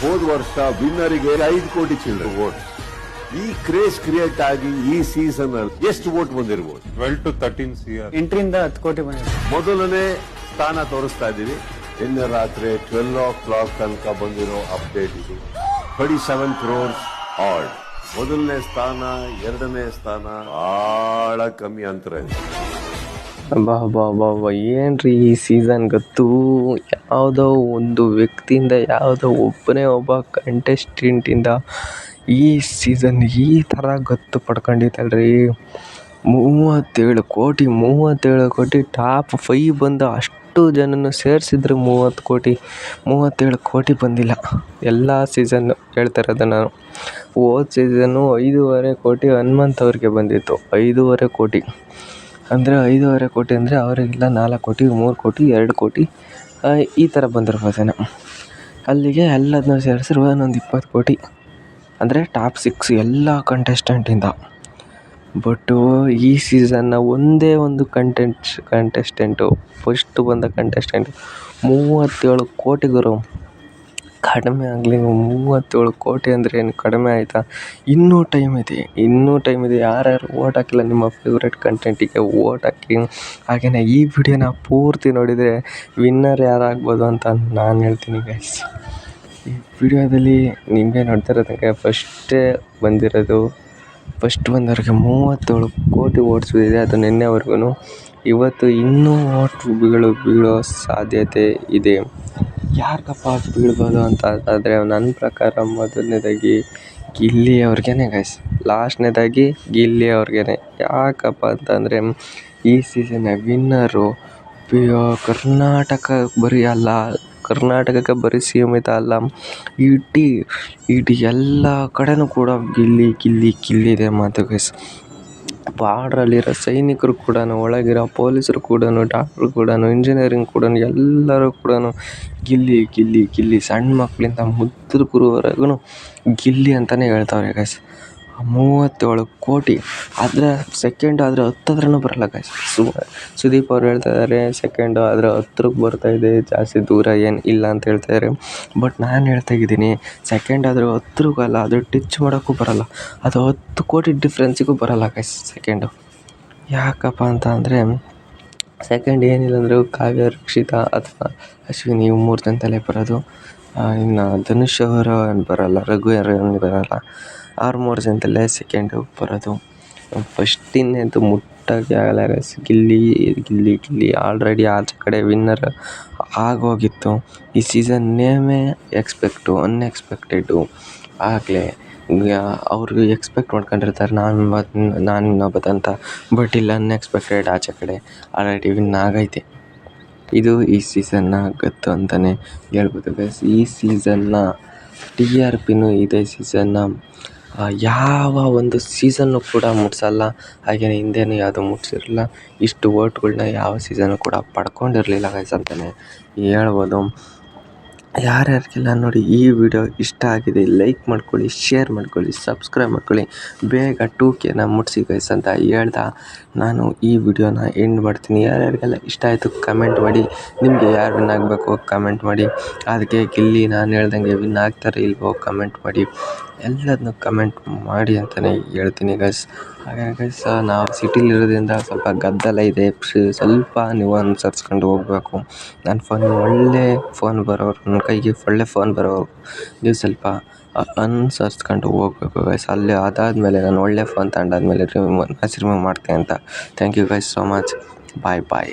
ಹೋದ ವರ್ಷ ವಿನ್ನರಿಗೆ ಐದು ಕೋಟಿ ಚಿಲ್ಲರೆ ವೋಟ್ ಈ ಕ್ರೇಜ್ ಕ್ರಿಯೇಟ್ ಆಗಿ ಈ ಸೀಸನ್ ಅಲ್ಲಿ ಎಷ್ಟು ವೋಟ್ ಬಂದಿರಬಹುದು twelve to thirteen C R ಎಂಟರಿಂದ ಹತ್ತು ಕೋಟಿ ಬಂದಿದೆ. ಮೊದಲನೇ ಸ್ಥಾನ ತೋರಿಸ್ತಾ ಇದ್ದೀವಿ. ನಿನ್ನೆ ರಾತ್ರಿ ಟ್ವೆಲ್ ಓ ಕ್ಲಾಕ್ ತನಕ ಬಂದಿರೋ ಅಪ್ಡೇಟ್ ಇದು. ಥರ್ಟಿ ಸೆವೆನ್ ಕ್ರೋರ್ಸ್ ಆರ್ಡ್ ಮೊದಲನೇ ಸ್ಥಾನ ಎರಡನೇ ಸ್ಥಾನ ಬಹಳ ಕಮ್ಮಿ ಅಂತರ ಇದೆ. ಬಾ ಬಾ ಬಾ ಬಾ ಏನ್ರಿ ಈ ಸೀಸನ್ ಗತ್ತು? ಯಾವುದೋ ಒಂದು ವ್ಯಕ್ತಿಯಿಂದ, ಯಾವುದೋ ಒಬ್ಬನೇ ಒಬ್ಬ ಕಂಟೆಸ್ಟೆಂಟಿಂದ ಈ ಸೀಸನ್ ಈ ಥರ ಗತ್ತು ಪಡ್ಕೊಂಡಿದ್ದಲ್ರಿ ಮೂವತ್ತೇಳು ಕೋಟಿ ಮೂವತ್ತೇಳು ಕೋಟಿ ಟಾಪ್ ಫೈವ್ ಬಂದು ಅಷ್ಟು ಜನನು ಸೇರಿಸಿದ್ರು ಮೂವತ್ತು ಕೋಟಿ, ಮೂವತ್ತೇಳು ಕೋಟಿ ಬಂದಿಲ್ಲ. ಎಲ್ಲ ಸೀಸನ್ನು ಹೇಳ್ತಿರೋದು ನಾನು. ಹೋದ ಸೀಸನ್ನು ಐದೂವರೆ ಕೋಟಿ ಹನುಮಂತ್ ಅವ್ರಿಗೆ ಬಂದಿತ್ತು, ಐದೂವರೆ ಕೋಟಿ. ಅಂದರೆ ಐದೂವರೆ ಕೋಟಿ ಅಂದರೆ ಅವರಿಗೆಲ್ಲ ನಾಲ್ಕು ಕೋಟಿ, ಮೂರು ಕೋಟಿ, ಎರಡು ಕೋಟಿ ಈ ಥರ ಜನ. ಅಲ್ಲಿಗೆ ಎಲ್ಲದನ್ನೂ ಸೇರಿಸಿರುವ ಒಂದು ಇಪ್ಪತ್ತು ಕೋಟಿ. ಅಂದರೆ ಟಾಪ್ ಸಿಕ್ಸ್ ಎಲ್ಲ ಕಂಟೆಸ್ಟೆಂಟಿಂದ ಬಟ್ಟು ಈ ಸೀಸನ್ನ ಒಂದೇ ಒಂದು ಕಂಟೆಂಟ್ ಕಂಟೆಸ್ಟೆಂಟು ಫಸ್ಟ್ ಬಂದ ಕಂಟೆಸ್ಟೆಂಟ್ ಮೂವತ್ತೇಳು ಕೋಟಿ ಗುರು ಕಡಿಮೆ ಆಗಲಿ, ಮೂವತ್ತೇಳು ಕೋಟಿ ಅಂದರೆ ಏನು ಕಡಿಮೆ ಆಯಿತಾ? ಇನ್ನೂ ಟೈಮ್ ಇದೆ, ಇನ್ನೂ ಟೈಮ್ ಇದೆ. ಯಾರ್ಯಾರು ವೋಟ್ ಹಾಕಿಲ್ಲ, ನಿಮ್ಮ ಫೇವ್ರೇಟ್ ಕಂಟೆಂಟಿಗೆ ವೋಟ್ ಹಾಕಿ. ಹಾಗೆಯೇ ಈ ವಿಡಿಯೋನ ಪೂರ್ತಿ ನೋಡಿದರೆ ವಿನ್ನರ್ ಯಾರಾಗ್ಬೋದು ಅಂತ ನಾನು ಹೇಳ್ತೀನಿ ಗೈಸ್ ಈ ವಿಡಿಯೋದಲ್ಲಿ ನಿಮಗೆ ನೋಡ್ತಾ ಇರೋದಂಗೆ ಫಸ್ಟೇ ಬಂದಿರೋದು ಫಸ್ಟ್ ಬಂದವ್ರಿಗೆ ಮೂವತ್ತೇಳು ಕೋಟಿ ಓಟ್ಸ್ ಇದೆ ಅದು ನಿನ್ನೆವರೆಗೂ ಇವತ್ತು ಇನ್ನೂ ಓಟ್ ಬೀಳೋ ಬೀಳೋ ಸಾಧ್ಯತೆ ಇದೆ. ಯಾರಿಗಪ್ಪ ಬೀಳ್ಬೋದು ಅಂತ ಆದರೆ ನನ್ನ ಪ್ರಕಾರ ಮೊದಲನೇದಾಗಿ ಗಿಲ್ಲಿ ಅವ್ರಿಗೇನೆ ಗೈಸ್ ಲಾಸ್ಟ್ನೇದಾಗಿ ಗಿಲ್ಲಿ ಅವ್ರಿಗೇನೆ ಯಾಕಪ್ಪ ಅಂತಂದರೆ ಈ ಸೀಸನ್ನ ವಿನ್ನರು ಕರ್ನಾಟಕ ಬರೀ ಅಲ್ಲ, ಕರ್ನಾಟಕಕ್ಕೆ ಬರೀ ಸೀಮಿತ ಅಲ್ಲ, ಇಡೀ ಇಡೀ ಎಲ್ಲ ಕಡೆನೂ ಕೂಡ ಗಿಲ್ಲಿ ಗಿಲ್ಲಿ, ಗಿಲ್ಲಿದೆ ಮಾತು ಗೈಸ್ ಬಾರ್ಡ್ರಲ್ಲಿರೋ ಸೈನಿಕರು ಕೂಡ ಒಳಗಿರೋ ಪೊಲೀಸರು ಕೂಡ ಡಾಕ್ಟ್ರು ಕೂಡ ಇಂಜಿನಿಯರಿಂಗ್ ಕೂಡ ಎಲ್ಲರೂ ಕೂಡ ಗಿಲ್ಲಿ ಗಿಲ್ಲಿ ಗಿಲ್ಲಿ ಸಣ್ಣ ಮಕ್ಕಳಿಂದ ಮುದುಕರವರೆಗೂ ಗಿಲ್ಲಿ ಅಂತಲೇ ಹೇಳ್ತಾವ್ರೆ ಗೈಸ್ ಮೂವತ್ತೇಳು ಕೋಟಿ. ಆದರೆ ಸೆಕೆಂಡ್ ಆದರೆ ಹತ್ತಾದ್ರೂ ಬರಲ್ಲ ಗಾಯ್ಸ್ ಸುದೀಪ್ ಅವ್ರು ಹೇಳ್ತಾ ಇದ್ದಾರೆ ಸೆಕೆಂಡು ಆದರೆ ಹತ್ರಕ್ಕೆ ಬರ್ತಾ ಇದೆ, ಜಾಸ್ತಿ ದೂರ ಏನು ಇಲ್ಲ ಅಂತ ಹೇಳ್ತಾ ಇದ್ದಾರೆ ಬಟ್ ನಾನು ಹೇಳ್ತಾ ಇದ್ದೀನಿ ಸೆಕೆಂಡ್ ಆದರೆ ಹತ್ರಕ್ಕಲ್ಲ ಅದು ಟಚ್ ಮಾಡೋಕ್ಕೂ ಬರಲ್ಲ. ಅದು ಹತ್ತು ಕೋಟಿ ಡಿಫ್ರೆನ್ಸಿಗೂ ಬರಲ್ಲ ಗಾಯ್ಸ್ ಸೆಕೆಂಡು ಯಾಕಪ್ಪ ಅಂತ ಅಂದರೆ ಸೆಕೆಂಡ್ ಏನಿಲ್ಲ ಅಂದರೂ ಕಾವ್ಯ, ರಕ್ಷಿತಾ ಅಥವಾ ಅಶ್ವಿನಿ ಇವು ಮೂರು ಬರೋದು. ಇನ್ನು ಧನುಷ್ ಅವರು ಏನು ಬರೋಲ್ಲ, ರಘು ಅವರು ಏನು ಬರೋಲ್ಲ. ಅವ್ರು ಮೂರು ಸೆಕೆಂಡ್ ಸೆಕೆಂಡು ಬರೋದು. ಫಸ್ಟಿಂದಂತೂ ಮುಟ್ಟೋಕ್ಕೆ ಆಗಲ್ಲ. ಗಿಲ್ಲಿ ಗಿಲ್ಲಿ ಗಿಲ್ಲಿ ಆಲ್ರೆಡಿ ಆಚೆ ಕಡೆ ವಿನ್ನರ್ ಆಗೋಗಿತ್ತು. ಈ ಸೀಸನ್ ನೇಮೇ ಎಕ್ಸ್ಪೆಕ್ಟು ಅನ್ಎಕ್ಸ್ಪೆಕ್ಟೆಡು ಆಗಲೇ. ಅವರು ಎಕ್ಸ್ಪೆಕ್ಟ್ ಮಾಡ್ಕೊಂಡಿರ್ತಾರೆ, ನಾನು ನಾನು ಇನ್ನೊಬ್ಬ ಅಂತ. ಬಟ್ ಇಲ್ಲಿ ಅನ್ಎಕ್ಸ್ಪೆಕ್ಟೆಡ್ ಆಚೆ ಕಡೆ ಆಲ್ರೆಡಿ ವಿನ್ ಆಗೈತೆ. ಇದು ಈ ಸೀಸನ್ನ ಗತ್ತು ಅಂತಲೇ ಹೇಳ್ಬೋದು ಬಸ್ ಈ ಸೀಸನ್ನ ಟಿ ಆರ್ ಪಿನೂ ಇದೇ ಸೀಸನ್ನ ಯಾವ ಒಂದು ಸೀಸನ್ನು ಕೂಡ ಮುಟ್ಸಲ್ಲ. ಹಾಗೆಯೇ ಹಿಂದೇನು ಯಾವುದೂ ಮುಟ್ಸಿರಲ್ಲ ಇಷ್ಟು ಓಟ್ಗಳನ್ನ ಯಾವ ಸೀಸನ್ನು ಕೂಡ ಪಡ್ಕೊಂಡಿರಲಿಲ್ಲ ಗೈಸ್ ಅಂತಲೇ ಹೇಳ್ಬೋದು. ಯಾರ್ಯಾರಿಗೆಲ್ಲ ನೋಡಿ ಈ ವಿಡಿಯೋ ಇಷ್ಟ ಆಗಿದೆ ಲೈಕ್ ಮಾಡ್ಕೊಳ್ಳಿ ಶೇರ್ ಮಾಡ್ಕೊಳ್ಳಿ ಸಬ್ಸ್ಕ್ರೈಬ್ ಮಾಡ್ಕೊಳ್ಳಿ. ಬೇಗ ಟೂ ಕೆನ ಮುಟ್ಸಿ ಗೈಸ್ ಅಂತ ಹೇಳ್ತಾ ನಾನು ಈ ವಿಡಿಯೋನ ಎಂಡ್ ಮಾಡ್ತೀನಿ. ಯಾರ್ಯಾರಿಗೆಲ್ಲ ಇಷ್ಟ ಆಯಿತು ಕಮೆಂಟ್ ಮಾಡಿ, ನಿಮಗೆ ಯಾರು ವಿನ್ ಆಗಬೇಕು ಕಮೆಂಟ್ ಮಾಡಿ. ಅದಕ್ಕೆ ಗಿಲ್ಲಿ ನಾನು ಹೇಳ್ದಂಗೆ ವಿನ್ ಆಗ್ತಾರೆ ಇಲ್ವೋ ಕಮೆಂಟ್ ಮಾಡಿ. ಎಲ್ಲದನ್ನೂ ಕಮೆಂಟ್ ಮಾಡಿ ಅಂತಲೇ ಹೇಳ್ತೀನಿ ಗೈಸ್ ಹಾಗಾಗಿ ಗೈಸ್ ನಾವು ಸಿಟಿಲಿರೋದ್ರಿಂದ ಸ್ವಲ್ಪ ಗದ್ದಲ ಇದೆ. ಸ್ವಲ್ಪ ನೀವು ಅನುಸರಿಸ್ಕೊಂಡು ಹೋಗಬೇಕು. ನನ್ನ ಫೋನ್ ಒಳ್ಳೆ ಫೋನ್ ಬರೋರು ಕೈಗೆ ಒಳ್ಳೆ ಫೋನ್ ಬರೋರು ನೀವು ಸ್ವಲ್ಪ ಅನುಸರಿಸ್ಕೊಂಡು ಹೋಗ್ಬೇಕು ಗೈಸ್ ಅಲ್ಲಿ ಅದಾದಮೇಲೆ ನಾನು ಒಳ್ಳೆ ಫೋನ್ ತಗೊಂಡಾದ್ಮೇಲೆ ರಿಮೂವ್ ರಿಮೂವ್ ಮಾಡ್ತೀನಿ ಅಂತ. Thank you guys so much bye bye